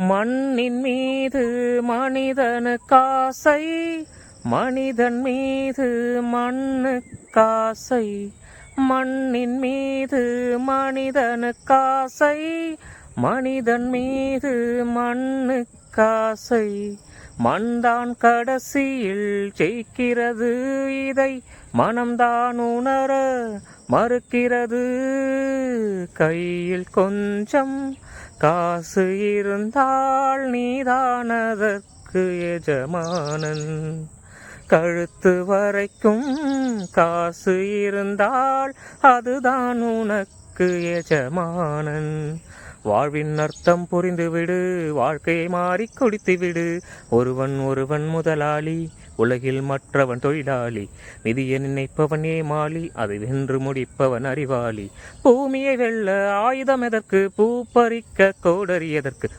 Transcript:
மண்ணின் மீது மனிதனுக்காசை மனிதன் மீது மண்ணுக்காசை மண்ணின் மீது மனிதனுக்காசை மனிதன் மீது மண்ணுக்காசை மண்தான் கடைசியில் ஜெயிக்கிறது இதை மனம்தான் உணர மறுக்கிறது. கையில் கொஞ்சம் காசு இருந்தால் நீதானதற்கு எஜமானன். கழுத்து வரைக்கும் காசு இருந்தால் அதுதான் உனக்கு எஜமானன். வாழ்வின் அர்த்தம் புரிந்துவிடு வாழ்க்கையை மாறி குடித்துவிடு. ஒருவன் ஒருவன் முதலாளி உலகில் மற்றவன் தொழிலாளி நிதியை நினைப்பவன் ஏமாளி அதை வென்று முடிப்பவன் அறிவாளி. பூமியை வெல்ல ஆயுதம் எதற்கு? பூ பறிக்க கோடரி எதற்கு?